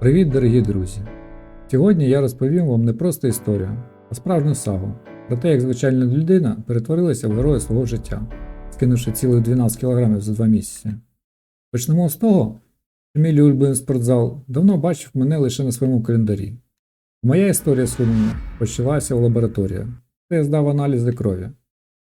Привіт, дорогі друзі! Сьогодні я розповім вам не просто історію, а справжню сагу про те, як звичайна людина перетворилася в героя свого життя, скинувши цілих 12 кг за 2 місяці. Почнемо з того, що мій улюблений спортзал давно бачив мене лише на своєму календарі. Моя історія схуднення почалася в лабораторії, де я здав аналізи крові.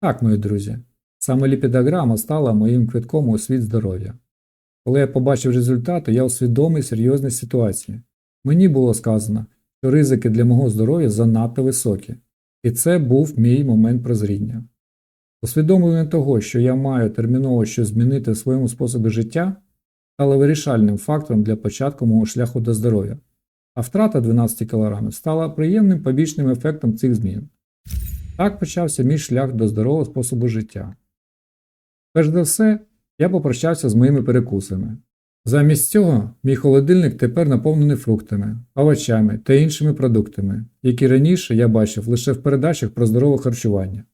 Так, мої друзі, саме ліпідограма стала моїм квитком у світ здоров'я. Коли я побачив результати, я усвідомив серйозність ситуації. Мені було сказано, що ризики для мого здоров'я занадто високі, і це був мій момент прозріння. Усвідомлення того, що я маю терміново щось змінити в своєму способі життя, стало вирішальним фактором для початку мого шляху до здоров'я, а втрата 12 кг стала приємним побічним ефектом цих змін. Так почався мій шлях до здорового способу життя. Перш за все, я попрощався з моїми перекусами. Замість цього мій холодильник тепер наповнений фруктами, овочами та іншими продуктами, які раніше я бачив лише в передачах про здорове харчування.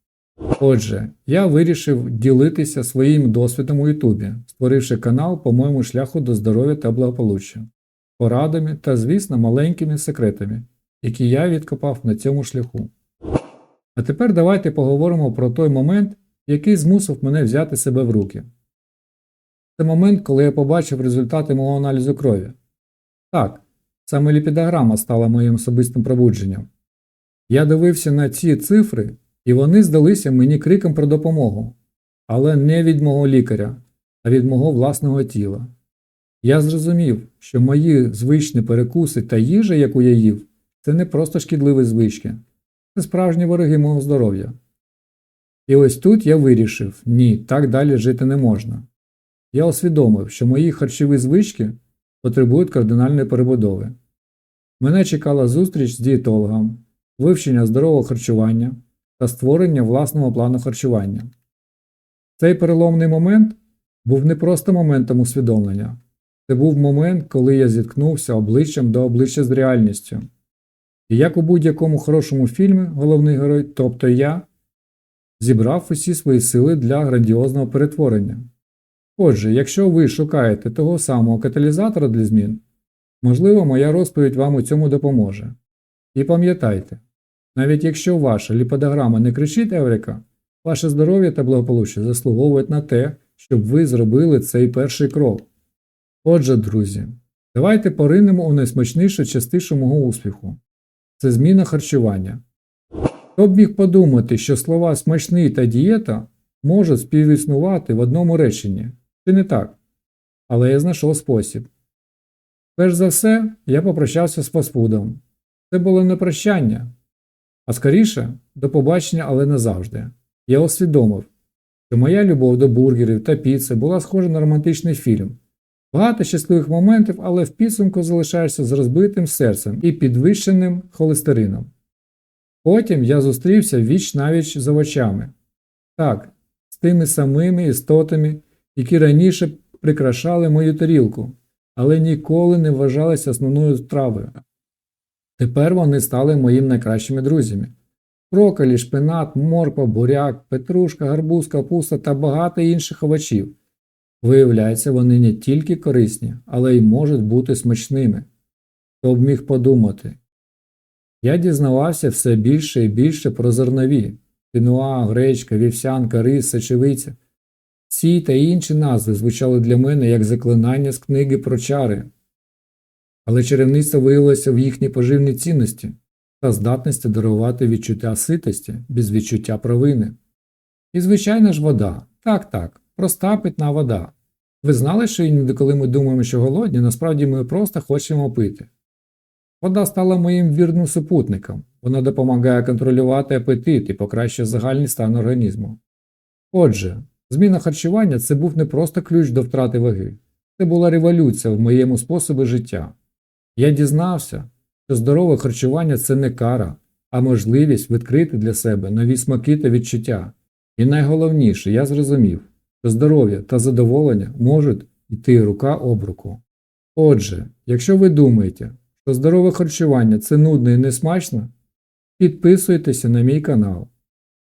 Отже, я вирішив ділитися своїм досвідом у Ютубі, створивши канал по моєму шляху до здоров'я та благополуччя, порадами та, звісно, маленькими секретами, які я відкопав на цьому шляху. А тепер давайте поговоримо про той момент, який змусив мене взяти себе в руки. Це момент, коли я побачив результати мого аналізу крові. Так, саме ліпідограма стала моїм особистим пробудженням. Я дивився на ці цифри, і вони здалися мені криком про допомогу, але не від мого лікаря, а від мого власного тіла. Я зрозумів, що мої звичні перекуси та їжа, яку я їв, це не просто шкідливі звички, це справжні вороги мого здоров'я. І ось тут я вирішив ні, так далі жити не можна. Я усвідомив, що мої харчові звички потребують кардинальної перебудови. Мене чекала зустріч з дієтологом, вивчення здорового харчування та створення власного плану харчування. Цей переломний момент був не просто моментом усвідомлення, це був момент, коли я зіткнувся обличчям до обличчя з реальністю. І як у будь-якому хорошому фільмі головний герой, тобто я, зібрав усі свої сили для грандіозного перетворення. Отже, якщо ви шукаєте того самого каталізатора для змін, можливо, моя розповідь вам у цьому допоможе. І пам'ятайте, навіть якщо ваша ліподограма не кричить Еврика, ваше здоров'я та благополуччя заслуговують на те, щоб ви зробили цей перший крок. Отже, друзі, давайте поринемо у найсмачнішу частину мого успіху це зміна харчування. Хто б міг подумати, що слова смачний та дієта можуть співіснувати в одному реченні, чи не так? Але я знайшов спосіб. Перш за все, я попрощався з фастфудом. Це було не прощання, а скоріше до побачення, але не завжди. Я усвідомив, що моя любов до бургерів та піци була схожа на романтичний фільм. Багато щасливих моментів, але в підсумку залишаєшся з розбитим серцем і підвищеним холестерином. Потім я зустрівся віч навіч з овочами. Так, з тими самими істотами, які раніше прикрашали мою тарілку, але ніколи не вважалися основною стравою. Тепер вони стали моїми найкращими друзями. Брокколі, шпинат, морква, буряк, петрушка, гарбуз, капуста та багато інших овочів. Виявляється, вони не тільки корисні, але й можуть бути смачними. Хто б міг подумати. Я дізнавався все більше і більше про зернові кінуа, гречка, вівсянка, рис, сечевиця. Ці та інші назви звучали для мене як заклинання з книги про чари. Але чарівництво виявилося в їхній поживній цінності та здатності дарувати відчуття ситості без відчуття провини. І, звичайно ж, вода. Так, так, проста питна вода. Ви знали, що іноді, коли ми думаємо, що голодні, насправді ми просто хочемо пити. Вода стала моїм вірним супутником, вона допомагає контролювати апетит і покращує загальний стан організму. Отже, зміна харчування це був не просто ключ до втрати ваги, це була революція в моєму способі життя. Я дізнався, що здорове харчування це не кара, а можливість відкрити для себе нові смаки та відчуття. І найголовніше, я зрозумів, що здоров'я та задоволення можуть йти рука об руку. Отже, якщо ви думаєте, що здорове харчування це нудно і несмачно, підписуйтеся на мій канал,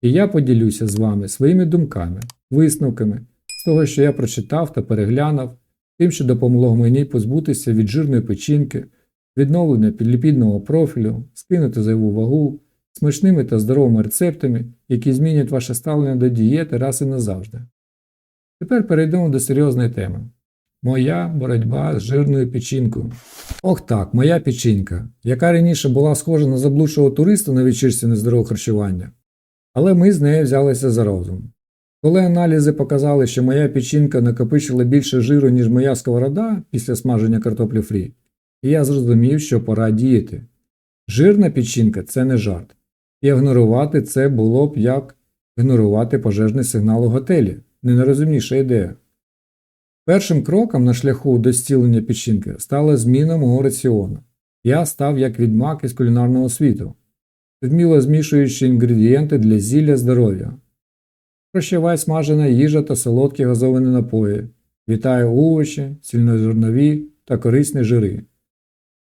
і я поділюся з вами своїми думками, висновками з того, що я прочитав та переглянув, тим, що допомогло мені позбутися від жирної печінки, відновлення підліпідного профілю, скинути зайву вагу, смачними та здоровими рецептами, які змінять ваше ставлення до дієти раз і назавжди. Тепер перейдемо до серйозної теми. Моя боротьба з жирною печінкою. Ох так, моя печінка, яка раніше була схожа на заблудшого туриста на вечірці нездорового харчування. Але ми з нею взялися за розум. Коли аналізи показали, що моя печінка накопичила більше жиру, ніж моя сковорода після смаження картоплі фрі, я зрозумів, що пора діяти. Жирна печінка це не жарт. І ігнорувати це було б як ігнорувати пожежний сигнал у готелі. Не найрозумніша ідея. Першим кроком на шляху до зцілення печінки стала зміна мого раціону. Я став як відьмак із кулінарного світу, вміло змішуючи інгредієнти для зілля здоров'я. Прощавай смажена їжа та солодкі газовані напої. Вітаю овочі, цільнозернові та корисні жири.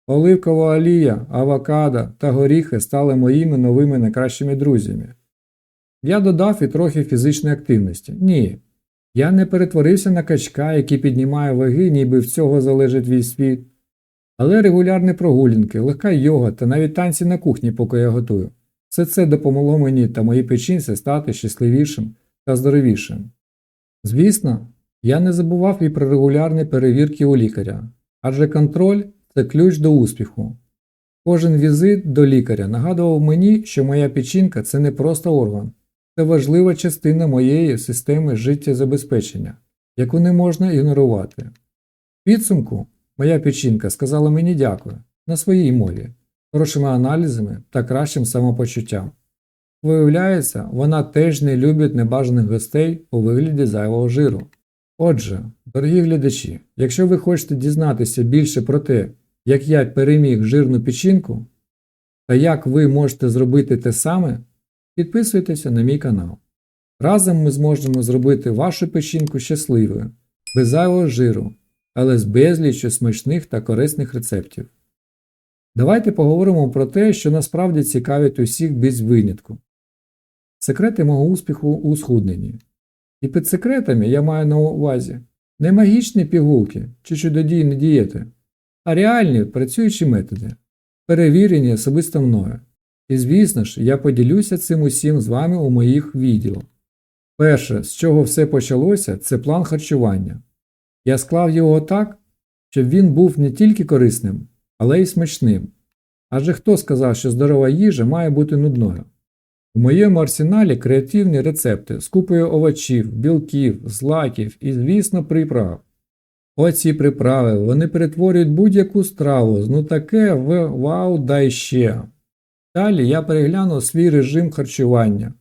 Оливкова олія, авокадо та горіхи стали моїми новими найкращими друзями. Я додав і трохи фізичної активності. Ні. Я не перетворився на качка, який піднімає ваги, ніби в цього залежить весь світ. Але регулярні прогулянки, легка йога та навіть танці на кухні, поки я готую. Все це допомогло мені та моїй печінці стати щасливішим та здоровішим. Звісно, я не забував і про регулярні перевірки у лікаря, адже контроль це ключ до успіху. Кожен візит до лікаря нагадував мені, що моя печінка це не просто орган, це важлива частина моєї системи життєзабезпечення, яку не можна ігнорувати. В підсумку, моя печінка сказала мені дякую на своїй мові, хорошими аналізами та кращим самопочуттям. Виявляється, вона теж не любить небажаних гостей у вигляді зайвого жиру. Отже, дорогі глядачі, якщо ви хочете дізнатися більше про те, як я переміг жирну печінку, та як ви можете зробити те саме, підписуйтеся на мій канал. Разом ми зможемо зробити вашу печінку щасливою, без зайвого жиру, але з безліччю смачних та корисних рецептів. Давайте поговоримо про те, що насправді цікавить усіх без винятку. Секрети мого успіху у схудненні. І під секретами я маю на увазі не магічні пігулки чи чудодійні дієти, а реальні працюючі методи, перевірені особисто мною. І звісно ж, я поділюся цим усім з вами у моїх відео. Перше, з чого все почалося, це план харчування. Я склав його так, щоб він був не тільки корисним, але й смачним. Адже хто сказав, що здорова їжа має бути нудною? У моєму арсеналі креативні рецепти з купою овочів, білків, злаків і, звісно, приправ. Оці приправи вони перетворюють будь-яку страву ну таке в вау дай ще. Далі я переглянув свій режим харчування.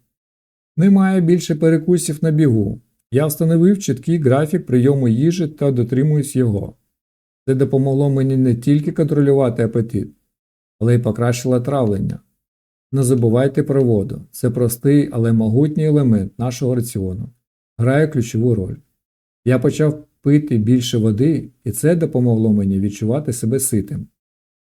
Немає більше перекусів на бігу. Я встановив чіткий графік прийому їжі та дотримуюсь його. Це допомогло мені не тільки контролювати апетит, але й покращило травлення. Не забувайте про воду. Це простий, але могутній елемент нашого раціону. Грає ключову роль. Я почав пити більше води, і це допомогло мені відчувати себе ситим,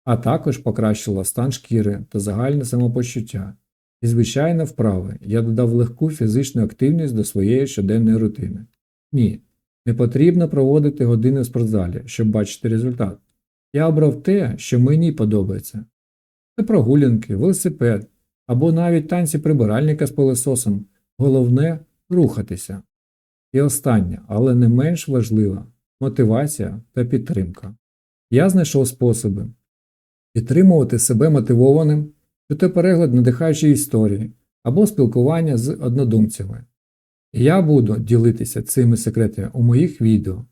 а також покращило стан шкіри та загальне самопочуття. І, звичайно, вправи я додав легку фізичну активність до своєї щоденної рутини. Ні, не потрібно проводити години в спортзалі, щоб бачити результат. Я обрав те, що мені подобається. Це прогулянки, велосипед або навіть танці прибиральника з пилососом. Головне рухатися. І останнє, але не менш важлива мотивація та підтримка. Я знайшов способи підтримувати себе мотивованим, чи то перегляд надихаючої історії або спілкування з однодумцями. Я буду ділитися цими секретами у моїх відео,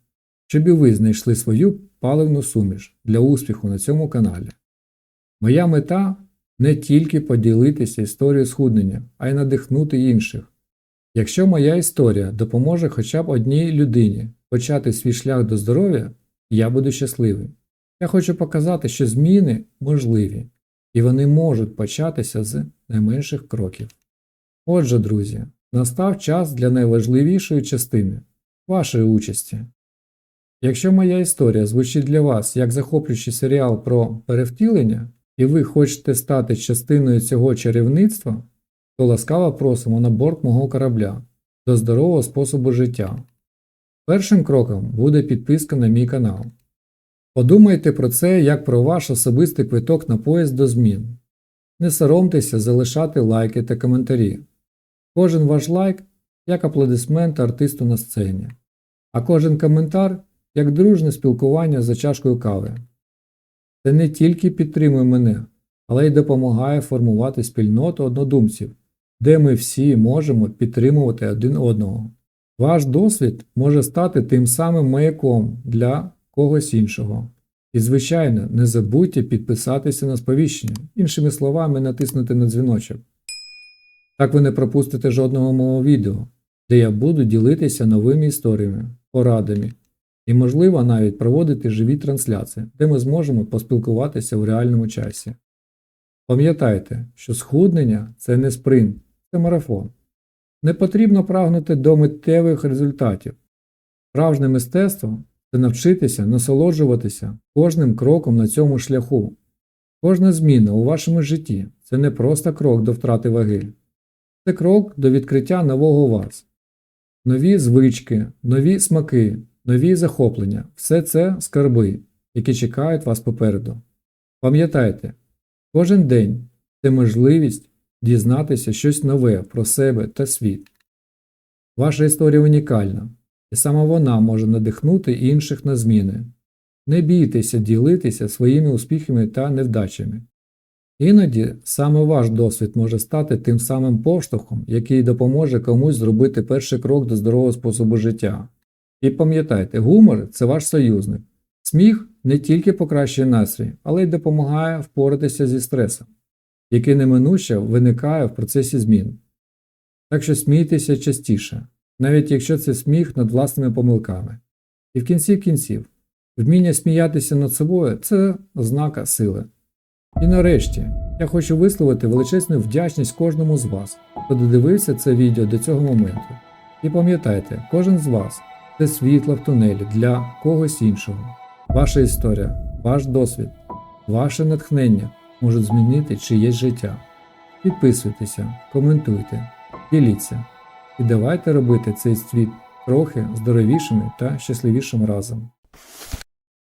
щоб і ви знайшли свою паливну суміш для успіху на цьому каналі. Моя мета не тільки поділитися історією схуднення, а й надихнути інших. Якщо моя історія допоможе хоча б одній людині почати свій шлях до здоров'я, я буду щасливий. Я хочу показати, що зміни можливі, і вони можуть початися з найменших кроків. Отже, друзі, настав час для найважливішої частини вашої участі. Якщо моя історія звучить для вас як захоплюючий серіал про перевтілення, і ви хочете стати частиною цього чарівництва, то ласкаво просимо на борт мого корабля до здорового способу життя. Першим кроком буде підписка на мій канал. Подумайте про це як про ваш особистий квиток на поїзд до змін. Не соромтеся залишати лайки та коментарі. Кожен ваш лайк як аплодисмент артисту на сцені, а кожен коментар як дружне спілкування за чашкою кави. Це не тільки підтримує мене, але й допомагає формувати спільноту однодумців, де ми всі можемо підтримувати один одного. Ваш досвід може стати тим самим маяком для когось іншого. І, звичайно, не забудьте підписатися на сповіщення, іншими словами, натиснути на дзвіночок. Так ви не пропустите жодного мого відео, де я буду ділитися новими історіями, порадами і, можливо, навіть проводити живі трансляції, де ми зможемо поспілкуватися в реальному часі. Пам'ятайте, що схуднення це не спринт, це марафон. Не потрібно прагнути до миттєвих результатів. Справжнє мистецтво це навчитися насолоджуватися кожним кроком на цьому шляху. Кожна зміна у вашому житті це не просто крок до втрати ваги, це крок до відкриття нового вас. Нові звички, нові смаки, нові захоплення все це скарби, які чекають вас попереду. Пам'ятайте, кожен день це можливість дізнатися щось нове про себе та світ. Ваша історія унікальна, і саме вона може надихнути інших на зміни. Не бійтеся ділитися своїми успіхами та невдачами. Іноді саме ваш досвід може стати тим самим поштовхом, який допоможе комусь зробити перший крок до здорового способу життя. І пам'ятайте, гумор це ваш союзник. Сміх не тільки покращує настрій, але й допомагає впоратися зі стресом, який неминуче виникає в процесі змін. Так що смійтеся частіше, навіть якщо це сміх над власними помилками. І в кінці кінців, вміння сміятися над собою це ознака сили. І нарешті, я хочу висловити величезну вдячність кожному з вас, хто додивився це відео до цього моменту. І пам'ятайте, кожен з вас це світло в тунелі для когось іншого. Ваша історія, ваш досвід, ваше натхнення можуть змінити чиєсь життя. Підписуйтеся, коментуйте, діліться і давайте робити цей світ трохи здоровішим та щасливішим разом.